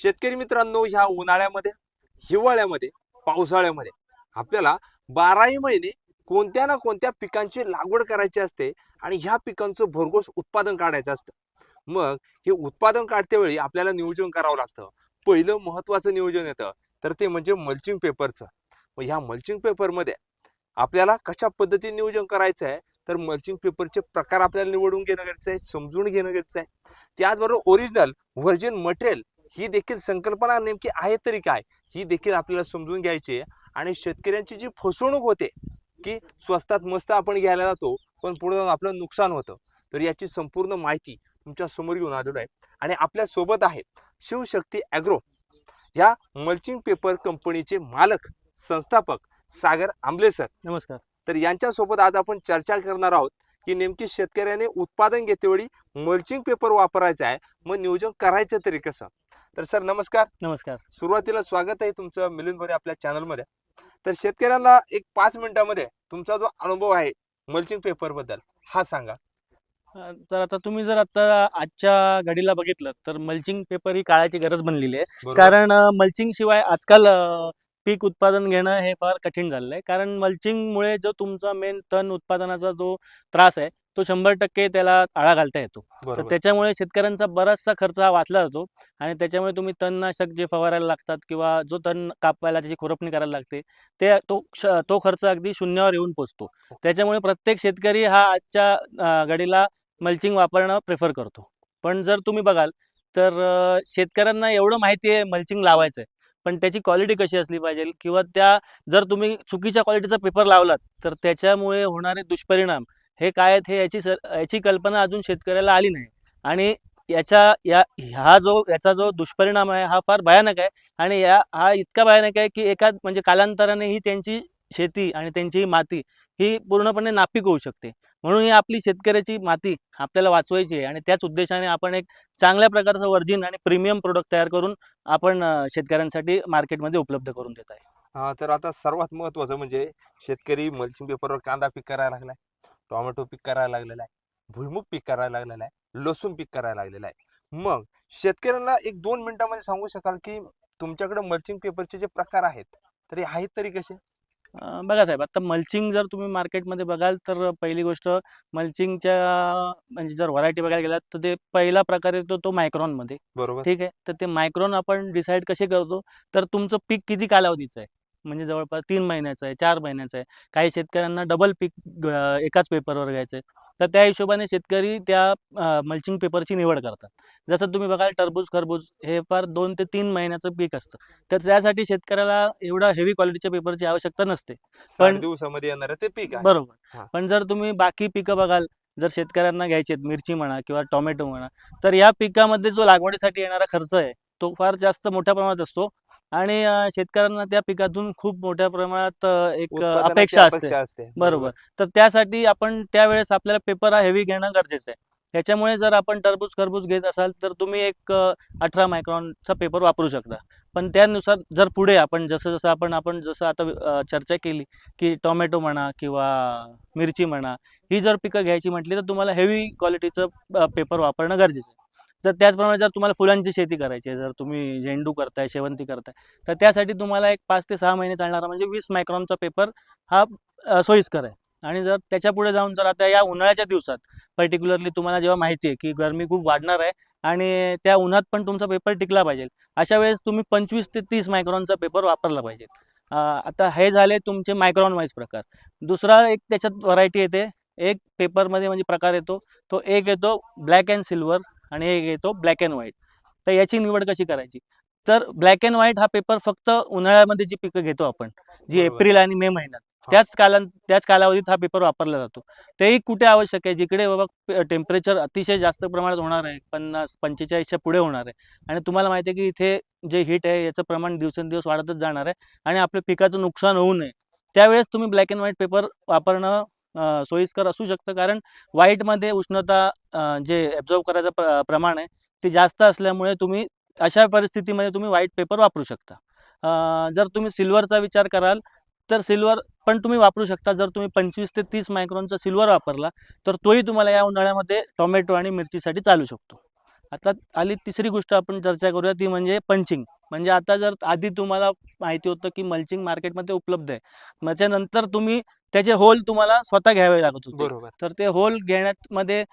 शेतकरी मित्रांनो ह्या उन्हाळ्यामध्ये हिवाळ्यामध्ये पावसाळ्यामध्ये आपल्याला बाराही महिने कोणत्या ना कोणत्या पिकांची लागवड करायची असते आणि ह्या पिकांचं भरघोस उत्पादन काढायचं असतं. मग हे उत्पादन काढतेवेळी आपल्याला नियोजन करावं लागतं. पहिलं महत्वाचं नियोजन येतं. तर ते म्हणजे मल्चिंग पेपरचं मग ह्या मल्चिंग पेपरमध्ये आपल्याला कशा पद्धतीने नियोजन करायचं आहे? तर मल्चिंग पेपरचे प्रकार आपल्याला निवडून घेणं गरजेचं आहे समजून घेणं गरजेचं आहे. त्याचबरोबर ओरिजिनल व्हर्जिन मटेरियल ही देखील संकल्पना नेमकी आहे तरी काय? ही देखील आपल्याला समजून घ्यायची आहे. आणि शेतकऱ्यांची जी फसवणूक होते की स्वस्तात मस्त आपण घ्यायला जातो पण पुढे आपलं नुकसान होतं. तर याची संपूर्ण माहिती तुमच्यासमोर घेऊन आलेलो आहे. आणि आपल्यासोबत आहे शिवशक्ती ॲग्रो. या मल्चिंग पेपर कंपनीचे मालक संस्थापक सागर आंबले सर. नमस्कार. तर यांच्यासोबत आज आपण चर्चा करणार आहोत की नेमकी शेतकऱ्याने उत्पादन घेतेवेळी मल्चिंग पेपर वापरायचा आहे मग नियोजन करायचं तरी कसं? तर सर नमस्कार. नमस्कार. सुरुवातीला स्वागत आहे तुमचं मिलिंद भरे आपल्या चॅनलमध्ये तर शेतकऱ्यांना एक पाच मिनिटामध्ये तुमचा जो अनुभव आहे मल्चिंग पेपरबद्दल हा सांगा. तर आता तुम्ही जर आता आजच्या घडीला बघितलं तर मल्चिंग पेपर ही काळाची गरज बनलेली आहे? कारण मल्चिंग शिवाय आजकाल पीक उत्पादन घेणं हे फार कठीण झालेलं आहे. कारण मल्चिंगमुळे जो तुमचा मेन तण उत्पादनाचा जो त्रास आहे तो शंभर टक्के त्याला आळा घालता येतो. तर. त्याच्यामुळे शेतकऱ्यांचा बराचसा खर्च हा वाचला जातो आणि त्याच्यामुळे तुम्ही तणनाशक जे फवारायला लागतात किंवा जो तण कापायला त्याची खुरपणी करायला लागते ते तो तो खर्च अगदी शून्यावर येऊन पोचतो. त्याच्यामुळे प्रत्येक शेतकरी हा आजच्या घडीला मल्चिंग वापरणं प्रेफर करतो. पण जर तुम्ही बघाल तर शेतकऱ्यांना एवढं माहिती आहे मल्चिंग लावायचं आहे पण त्याची क्वालिटी कशी असली पाहिजे किंवा त्या जर तुम्ही चुकीच्या क्वालिटीचा पेपर लावलात तर त्याच्यामुळे होणारे दुष्परिणाम हे काय आहेत हे याची सर याची कल्पना अजून शेतकऱ्याला आली नाही. आणि याच्या या हा जो याचा जो दुष्परिणाम आहे हा फार भयानक आहे. आणि या हा इतका भयानक आहे की एका म्हणजे कालांतराने ही त्यांची शेती आणि त्यांची ही माती ही पूर्णपणे नापीक होऊ शकते. म्हणून ही आपली शेतकऱ्याची माती आपल्याला वाचवायची आहे. आणि त्याच उद्देशाने आपण एक चांगल्या प्रकारचं वर्जिन आणि प्रीमियम प्रोडक्ट तयार करून आपण शेतकऱ्यांसाठी मार्केटमध्ये उपलब्ध करून देत आहे. तर आता सर्वात महत्वाचं म्हणजे शेतकरी मल्चिंग पेपरवर कांदा पीक करायला लागलाय. टोमॅटो पीक करायला लागलेला आहे भुईमुग पीक करायला लागलेला आहे लसूण पीक करायला लागलेला आहे. मग शेतकऱ्यांना एक दोन मिनिटांमध्ये सांगू शकाल की तुमच्याकडे मल्चिंग पेपरचे जे प्रकार आहेत तर आहेत तरी कसे? बघा साहेब आता मल्चिंग जर तुम्ही मार्केटमध्ये बघाल तर पहिली गोष्ट मल्चिंगच्या म्हणजे जर व्हरायटी बघायला गेलात तर ते पहिला प्रकार येतो तो मायक्रॉनमध्ये बरोबर. ठीक आहे? तर ते मायक्रॉन आपण डिसाईड कसे करतो? तर तुमचं पीक किती कालावधीचं आहे? म्हणजे जवळपास तीन महिन्याचं आहे चार महिन्याचं आहे. काही शेतकऱ्यांना डबल पीक एकाच पेपरवर घ्यायचं आहे. तर त्या हिशोबाने शेतकरी त्या मल्चिंग पेपरची निवड करतात. जसं तुम्ही बघाल टरबूज खरबूज हे फार दोन ते तीन महिन्याचं पीक असतं. तर त्यासाठी शेतकऱ्याला एवढा हेवी क्वालिटीच्या पेपरची आवश्यकता नसते. पण- दिवसामध्ये येणार ते पीक बरोबर. पण जर तुम्ही बाकी पिकं बघाल जर शेतकऱ्यांना घ्यायचे मिरची म्हणा किंवा टोमॅटो म्हणा तर या पिकामध्ये जो लागवडीसाठी येणारा खर्च आहे तो फार जास्त मोठ्या प्रमाणात असतो. आणि शेतकऱ्यांना त्या पिकातून खूप मोठ्या प्रमाणात एक अपेक्षा असते. बरोबर. तर त्यासाठी आपण त्यावेळेस आपल्याला पेपर हा हेवी घेणं गरजेचं आहे. त्याच्यामुळे जर आपण टरबूज खरबूज घेत असाल तर तुम्ही एक अठरा मायक्रॉनचा पेपर वापरू शकता. पण त्यानुसार जर पुढे आपण जसं जसं आपण आपण जसं आता चर्चा केली की टोमॅटो म्हणा किंवा मिरची म्हणा ही जर पिकं घ्यायची म्हटली तर तुम्हाला हेवी क्वालिटीचं पेपर वापरणं गरजेचं आहे. तर त्याचप्रमाणे जर तुम्हाला फुलांची शेती करायची आहे जर तुम्ही झेंडू करताय शेवंती करताय तर त्यासाठी तुम्हाला एक पाच ते सहा महिने चालणारा म्हणजे वीस मायक्रॉनचा पेपर हा सोयीस्कर आहे. आणि जर त्याच्या पुढे जाऊन जर आता या उन्हाळ्याच्या दिवसात पर्टिक्युलरली तुम्हाला जेव्हा माहिती आहे की गरमी खूप वाढणार आहे आणि त्या उन्हात पण तुमचा पेपर टिकला पाहिजे अशा वेळेस तुम्ही पंचवीस ते तीस मायक्रॉनचा पेपर वापरला पाहिजे. आता हे झाले तुमचे मायक्रॉन वाईज प्रकार. दुसरा एक त्याच्यात व्हरायटी येते एक पेपरमध्ये म्हणजे प्रकार येतो तो एक येतो ब्लॅक अँड सिल्वर आणि एक येतो ब्लॅक अँड व्हाईट तर याची निवड कशी करायची? तर ब्लॅक अँड व्हाईट हा पेपर फक्त उन्हाळ्यामध्ये जी पिकं घेतो आपण जी. एप्रिल आणि मे महिन्यात. हा. त्याच कालां त्याच कालावधीत हा पेपर वापरला जातो. तेही कुठे आवश्यक आहे? जिकडे बाबा टेम्परेचर अतिशय जास्त प्रमाणात होणार आहे पन्नास पंचेचाळीसच्या पुढे होणार आहे. आणि तुम्हाला माहिती आहे की इथे जे हीट आहे याचं प्रमाण दिवसेंदिवस वाढतच जाणार आहे आणि आपल्या पिकाचं नुकसान होऊ नये. त्यावेळेस तुम्ही ब्लॅक अँड व्हाईट पेपर वापरणं सोयीस्कर असू शकतं. कारण व्हाईटमध्ये उष्णता जे ॲब्झॉर्ब करायचं प्र प्रमाण आहे ते जास्त असल्यामुळे तुम्ही अशा परिस्थितीमध्ये तुम्ही व्हाईट पेपर वापरू शकता. जर तुम्ही सिल्वरचा विचार कराल तर सिल्वर पण तुम्ही वापरू शकता. जर तुम्ही पंचवीस ते तीस मायक्रॉनचा सिल्वर वापरला तर तोही तुम्हाला या उन्हाळ्यामध्ये टोमॅटो आणि मिरचीसाठी चालू शकतो. आता आली तिसरी गोष्ट आपण चर्चा करूया ती म्हणजे पंचिंग. म्हणजे आता जर आधी तुम्हाला माहिती होतं की मल्चिंग मार्केटमध्ये उपलब्ध आहे. त्याच्यानंतर तुम्ही त्याचे होल तुम्हाला स्वतः घ्यावे लागत होते. तर ते होल घेण्यात मध्ये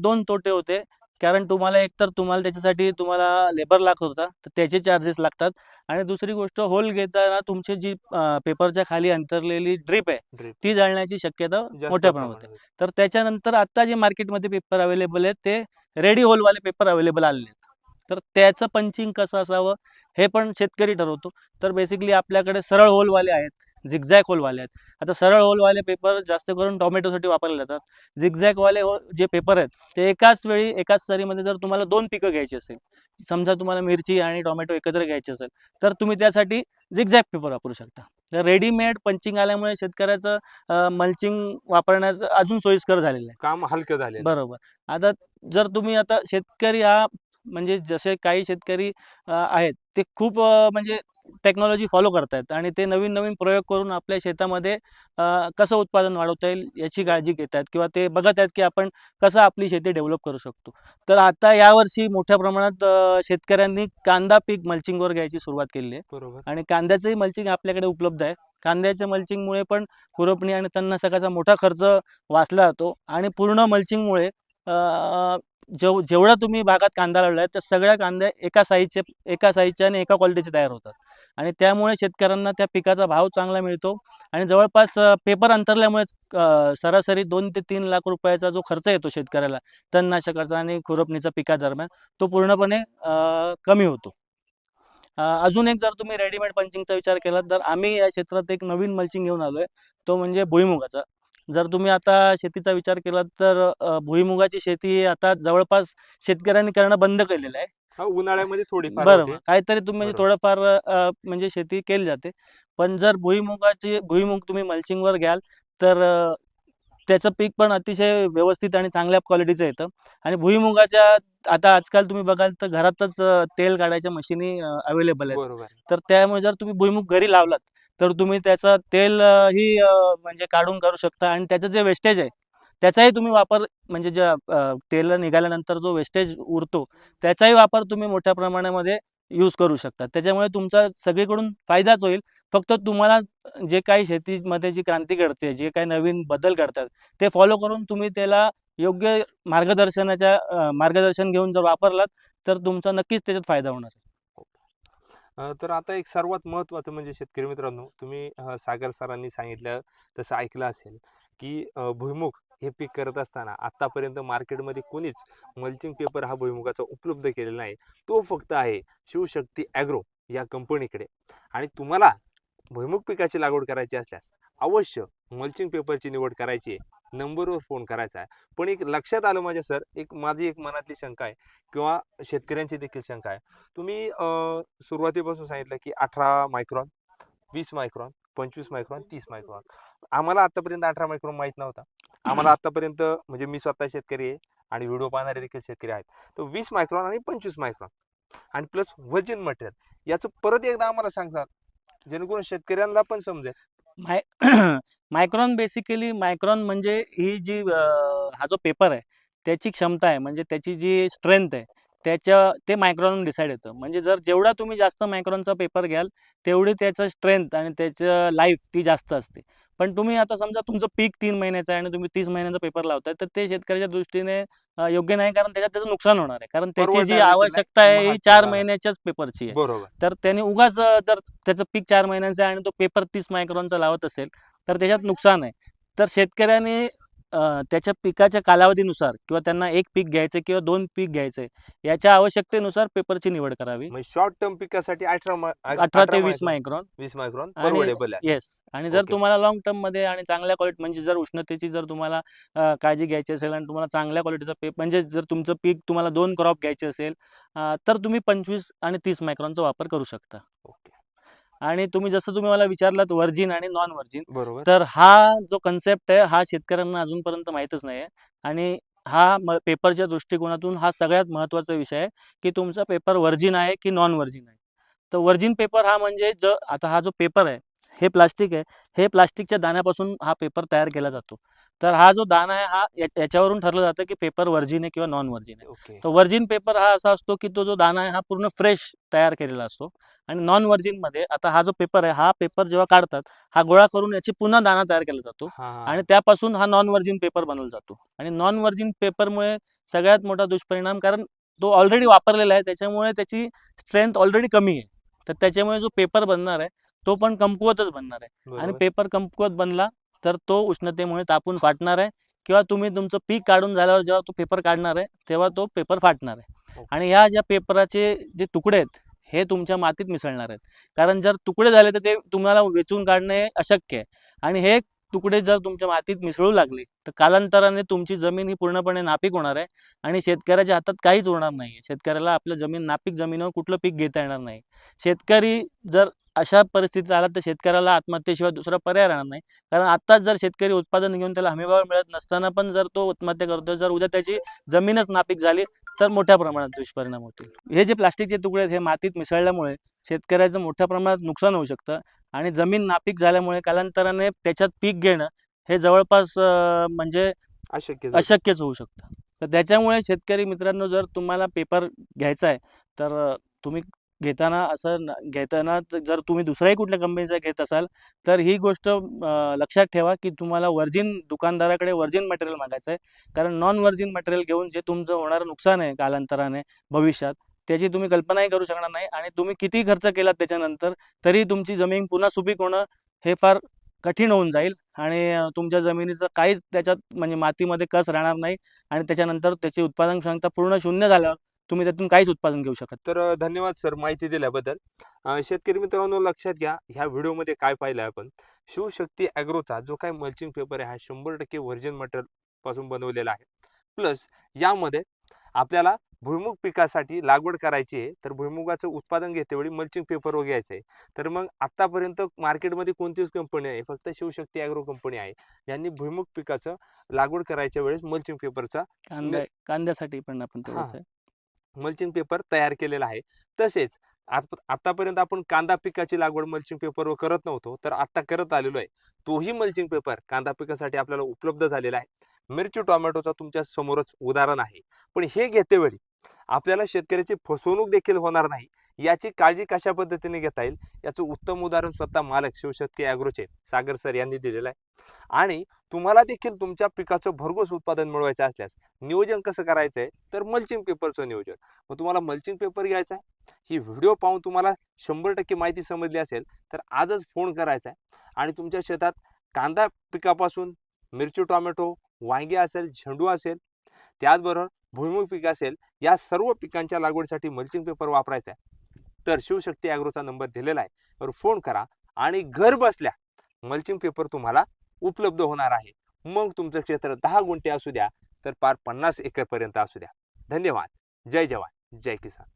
दोन तोटे होते. कारण तुम्हाला एकतर तुम्हाला त्याच्यासाठी तुम्हाला लेबर लागत होता तर त्याचे चार्जेस लागतात. आणि दुसरी गोष्ट होल घेताना तुमची जी पेपरच्या खाली अंतरलेली ड्रीप आहे. ती जळण्याची शक्यता मोठ्या प्रमाणात. तर त्याच्यानंतर आता जे मार्केटमध्ये पेपर अवेलेबल आहेत ते रेडी होलवाले पेपर अवेलेबल आलेले आहेत. तर त्याचं पंचिंग कसं असावं हे पण शेतकरी ठरवतो. तर बेसिकली आपल्याकडे सरळ होलवाले आहेत झिगझॅक होलवाले आहेत. आता सरळ होलवाले पेपर जास्त करून टोमॅटोसाठी वापरले जातात. झिगझॅकवाले हो जे पेपर आहेत ते एकाच वेळी एकाच सरीमध्ये जर तुम्हाला दोन पिकं घ्यायची असेल समजा तुम्हाला मिरची आणि टोमॅटो एकत्र घ्यायचे असेल तर तुम्ही त्यासाठी झिगझॅक पेपर वापरू शकता. तर रेडीमेड पंचिंग आल्यामुळे शेतकऱ्याचं मल्चिंग वापरण्याचं अजून सोयीस्कर झालेलं आहे. काम हलकं झाले बरोबर. आता जर तुम्ही आता शेतकरी हा म्हणजे जसे काही शेतकरी आहेत ते खूप म्हणजे टेक्नॉलॉजी फॉलो करतायत आणि ते नवीन नवीन प्रयोग करून आपल्या शेतामध्ये कसं उत्पादन वाढवता येईल याची काळजी घेत आहेत किंवा ते बघत आहेत की आपण कसं आपली शेती डेव्हलप करू शकतो. तर आता यावर्षी मोठ्या प्रमाणात शेतकऱ्यांनी कांदा पीक मल्चिंगवर घ्यायची सुरुवात केली आहे बरोबर. आणि कांद्याचंही मल्चिंग आपल्याकडे उपलब्ध आहे. कांद्याच्या मल्चिंगमुळे पण खुरपणी आणि तणनाशकाचा मोठा खर्च वाचला जातो आणि पूर्ण मल्चिंगमुळे जेव जेवढा तुम्ही भागात कांदा लावला आहे त्या सगळ्या कांद्या एका साईजचे एका साईजचे आणि एका क्वालिटीचे तयार होतात. आणि त्यामुळे शेतकऱ्यांना त्या पिकाचा भाव चांगला मिळतो. आणि जवळपास पेपर अंतरल्यामुळे सरासरी दोन ते तीन लाख रुपयाचा जो खर्च येतो शेतकऱ्याला तणनाशकाचा आणि खुरपणीचा पिकादरम्यान तो पूर्णपणे कमी होतो. अजून एक जर तुम्ही रेडीमेड पंचिंगचा विचार केला तर आम्ही या क्षेत्रात एक नवीन मल्चिंग घेऊन आलो आहे तो म्हणजे भुईमुगाचा. जर तुम्ही आता शेतीचा विचार केला तर भुईमुगाची शेती आता जवळपास शेतकऱ्यांनी करणं बंद केलेलं आहे. उन्हाळ्यामध्ये थोडीफार बरोबर होते. काहीतरी तुम्ही म्हणजे. थोडंफार म्हणजे शेती केली जाते. पण जर भुईमुगाची भुईमुग तुम्ही मल्चिंगवर घ्याल तर त्याचं पीक पण अतिशय व्यवस्थित आणि चांगल्या क्वालिटीचं येतं. आणि भुईमुगाच्या आता आजकाल तुम्ही बघाल तर घरातच तेल काढायच्या मशीनी अवेलेबल आहेत. तर त्यामुळे जर तुम्ही भुईमुग घरी लावलात तर तुम्ही त्याचं तेल ही म्हणजे काढून करू शकता आणि त्याचं जे वेस्टेज आहे त्याचाही तुम्ही वापर म्हणजे ज्या तेल निघाल्यानंतर जो वेस्टेज उरतो त्याचाही वापर तुम्ही मोठ्या प्रमाणामध्ये यूज करू शकता. त्याच्यामुळे तुमचा सगळीकडून फायदाच होईल. फक्त तुम्हाला जे काही शेतीमध्ये जी क्रांती घडते जे काही नवीन बदल घडतात ते फॉलो करून तुम्ही त्याला योग्य मार्गदर्शनाच्या मार्गदर्शन घेऊन जर वापरलात तर तुमचा नक्कीच त्याच्यात फायदा होणार तर आता एक सर्वात महत्त्वाचं म्हणजे शेतकरी मित्रांनो तुम्ही सागर सरांनी सांगितलं तसं ऐकलं असेल की भुईमुख भुईमुग हे पीक करत असताना आत्तापर्यंत मार्केटमध्ये कोणीच मल्चिंग पेपर हा भुईमुगाचा उपलब्ध केलेला नाही. तो फक्त आहे शिवशक्ती ॲग्रो या कंपनीकडे. आणि तुम्हाला भुईमुग पिकाची लागवड करायची असल्यास अवश्य मल्चिंग पेपरची निवड करायची आहे. नंबरवर फोन करायचा आहे. पण एक लक्षात आलं माझ्या सर एक माझी एक मनातली शंका आहे किंवा शेतकऱ्यांची देखील शंका आहे. तुम्ही सुरुवातीपासून सांगितलं की अठरा मायक्रॉन वीस मायक्रॉन पंचवीस मायक्रॉन तीस मायक्रॉन आम्हाला आतापर्यंत अठरा मायक्रॉन माहीत नव्हता. आम्हाला आतापर्यंत म्हणजे मी स्वतः शेतकरी आहे आणि व्हिडिओ पाहणारे देखील शेतकरी आहेत. तर वीस मायक्रॉन आणि पंचवीस मायक्रॉन आणि प्लस वजन मटेरियल याचं परत एकदा आम्हाला सांगतात. जेणेकरून शेतकऱ्यांना पण समजेल. माय मायक्रॉन बेसिकली मायक्रॉन म्हणजे ही जी हा जो पेपर आहे त्याची क्षमता आहे म्हणजे त्याची जी स्ट्रेंथ आहे त्याच्या ते मायक्रॉन डिसाईड येतं. म्हणजे जर जेवढा तुम्ही जास्त मायक्रॉनचा पेपर घ्याल तेवढी त्याचं स्ट्रेंथ आणि त्याचं लाईफ ती जास्त असते. पण तुम्ही आता समजा तुमचं पीक तीन महिन्याचं आहे आणि तुम्ही तीस महिन्याचा पेपर लावताय तर ते शेतकऱ्याच्या दृष्टीने योग्य नाही कारण त्याच्यात त्याचं नुकसान होणार आहे. कारण त्याची जी आवश्यकता आहे ही चार. महिन्याच्याच पेपरची आहे. बरोबर. तर त्याने उगाच जर त्याचं पीक चार महिन्याचं आहे आणि तो पेपर तीस मायक्रॉनचा लावत असेल तर त्याच्यात नुकसान आहे. तर शेतकऱ्याने त्याच्या पिकाच्या कालावधीनुसार किंवा त्यांना एक पीक घ्यायचं किंवा दोन पीक घ्यायचे याच्या आवश्यकतेनुसार पेपरची निवड करावी. शॉर्ट टर्म पिकासाठी अठरा ते वीस मायक्रॉन वीस मायक्रॉन येस आणि जर. तुम्हाला लॉंग टर्ममध्ये आणि चांगल्या क्वालिटी म्हणजे जर उष्णतेची जर तुम्हाला काळजी घ्यायची असेल आणि तुम्हाला चांगल्या क्वालिटीचा पीक म्हणजे जर तुमचं पीक तुम्हाला दोन क्रॉप घ्यायचे असेल तर तुम्ही पंचवीस आणि तीस मायक्रॉनचा वापर करू शकता. आणि तुम्ही जसं तुम्ही मला विचारलात वर्जिन आणि नॉन वर्जिन बरोबर. तर हा जो कन्सेप्ट आहे हा शेतकऱ्यांना अजूनपर्यंत माहीतच नाही आहे आणि हा पेपरच्या दृष्टिकोनातून हा सगळ्यात महत्त्वाचा विषय आहे की तुमचा पेपर वर्जिन आहे की नॉन वर्जिन आहे? तर वर्जिन पेपर हा म्हणजे ज आता हा जो पेपर आहे हे प्लास्टिक आहे. हे प्लास्टिकच्या दाण्यापासून हा पेपर तयार केला जातो. तर हा जो दाना आहे हा याच्यावरून ठरलं जातं की पेपर वर्जिन आहे किंवा नॉन वर्जिन आहे तर वर्जिन पेपर हा असा असतो की तो जो दाना आहे हा पूर्ण फ्रेश तयार केलेला असतो. आणि नॉन वर्जिनमध्ये आता हा जो पेपर आहे हा पेपर जेव्हा काढतात हा गोळा करून याची पुन्हा दाना तयार केला जातो. आणि त्यापासून हा नॉन वर्जिन पेपर बनवला जातो. आणि नॉन वर्जिन पेपरमुळे सगळ्यात मोठा दुष्परिणाम कारण तो ऑलरेडी वापरलेला आहे त्याच्यामुळे त्याची स्ट्रेंथ ऑलरेडी कमी आहे. तर त्याच्यामुळे जो पेपर बनणार आहे तो पण कमकुवतच बनणार आहे. आणि पेपर कमकुवत बनला तर तो उष्णतेमुळे तापून फाटणार आहे. किंवा तुम्ही तुमचं पीक काढून झाल्यावर जेव्हा तो पेपर काढणार आहे तेव्हा तो पेपर फाटणार आहे. आणि ह्या ज्या पेपराचे जे तुकडे आहेत हे तुमच्या मातीत मिसळणार आहेत. कारण जर तुकडे झाले तर ते तुम्हाला वेचून काढणे अशक्य आहे. आणि हे तुकडे जर तुमच्या मातीत मिसळू लागले तर कालांतराने तुमची जमीन ही पूर्णपणे नापीक होणार आहे. आणि शेतकऱ्याच्या हातात काहीच होणार नाही शेतकऱ्याला आपल्या जमीन नापीक जमिनीवर कुठलं पीक घेता येणार नाही. शेतकरी जर अशा परिस्थितीत आला तर शेतकऱ्याला आत्महत्येशिवाय दुसरा पर्याय राहणार नाही. कारण आत्ताच जर शेतकरी उत्पादन घेऊन त्याला हमीभाव मिळत नसताना पण जर तो आत्महत्या करतो जर उद्या त्याची जमीनच नापीक झाली तर मोठ्या प्रमाणात दुष्परिणाम होतील. हे जे प्लास्टिकचे तुकडे आहेत हे मातीत मिसळल्यामुळे शेतकऱ्याचं मोठ्या प्रमाणात नुकसान होऊ शकतं आणि जमीन नापीक झाल्यामुळे कालांतराने त्याच्यात पीक घेणं हे जवळपास म्हणजे अशक्य अशक्यच होऊ शकतं. तर त्याच्यामुळे शेतकरी मित्रांनो जर तुम्हाला पेपर घ्यायचा आहे तर तुम्ही घेताना असं घेताना जर तुम्ही दुसऱ्याही कुठल्या कंपनीचा घेत असाल तर ही गोष्ट लक्षात ठेवा की तुम्हाला वर्जिन दुकानदाराकडे वर्जिन मटेरियल मागायचं आहे. कारण नॉन वर्जिन मटेरियल घेऊन जे तुमचं होणारं नुकसान आहे कालांतराने भविष्यात त्याची तुम्ही कल्पनाही करू शकणार नाही आणि तुम्ही किती खर्च केलात त्याच्यानंतर तरी तुमची जमीन पुन्हा सुपीक होणं हे फार कठीण होऊन जाईल आणि तुमच्या जमिनीचं काहीच त्याच्यात म्हणजे मातीमध्ये कस राहणार नाही आणि त्याच्यानंतर त्याची उत्पादन क्षमता पूर्ण शून्य झाल्यावर तुम्ही त्यातून काहीच उत्पादन घेऊ शकत तर धन्यवाद सर माहिती दिल्याबद्दल. शेतकरी मित्रांनो लक्षात घ्या ह्या व्हिडिओमध्ये काय पाहिलं आपण? शिवशक्ती ॲग्रोचा जो काही मल्चिंग पेपर आहे हा शंभर टक्के व्हर्जन मटेरियलपासून बनवलेला आहे. प्लस यामध्ये आपल्याला भुईमुग पिकासाठी लागवड करायची आहे तर भुईमुगाचं उत्पादन घेतेवेळी मल्चिंग पेपर घ्यायचं आहे. तर मग आतापर्यंत मार्केटमध्ये कोणतीच कंपनी आहे फक्त शिवशक्ती ॲग्रो कंपनी आहे. ज्यांनी भुईमुग पिकाचं लागवड करायच्या वेळेस मल्चिंग पेपरचा कांद्या कांद्यासाठी पण आपण आहे मल्चिंग पेपर तयार केलेला आहे. तसेच आत- आतापर्यंत आपण कांदा पिकाची लागवड मल्चिंग पेपरवर करत नव्हतो तर आता करत आलेलो आहे. तोही मल्चिंग पेपर कांदा पिकासाठी आपल्याला उपलब्ध झालेला आहे. मिरची टोमॅटोचा तुमच्या समोरच उदाहरण आहे. पण हे घेतेवेळी आपल्याला शेतकऱ्याची फसवणूक देखील होणार नाही. याची काळजी कशा पद्धतीने घेता येईल? याचं उत्तम उदाहरण स्वतः मालक शिवशक्ती ॲग्रोचे सागर सर यांनी दिलेलं आहे. आणि तुम्हाला देखील तुमच्या पिकाचं भरघोस उत्पादन मिळवायचं असल्यास नियोजन कसं करायचं आहे? तर मल्चिंग पेपरचं नियोजन. मग तुम्हाला मल्चिंग पेपर घ्यायचा आहे. ही व्हिडिओ पाहून तुम्हाला शंभर टक्के माहिती समजली असेल तर आजच फोन करायचा आहे. आणि तुमच्या शेतात कांदा पिकापासून मिरची टोमॅटो वांगे असेल झेंडू असेल त्याचबरोबर भुईमुग पीक असेल या सर्व पिकांच्या लागवडीसाठी मल्चिंग पेपर वापरायचा आहे. तर शिवशक्ती ॲग्रोचा नंबर दिलेला आहे. तर फोन करा आणि घर बसल्या मल्चिंग पेपर तुम्हाला उपलब्ध होणार आहे. मग तुमचं क्षेत्र दहा गुंठे असू द्या तर पार पन्नास एकरपर्यंत असू द्या. धन्यवाद. जय जवान. जय किसान.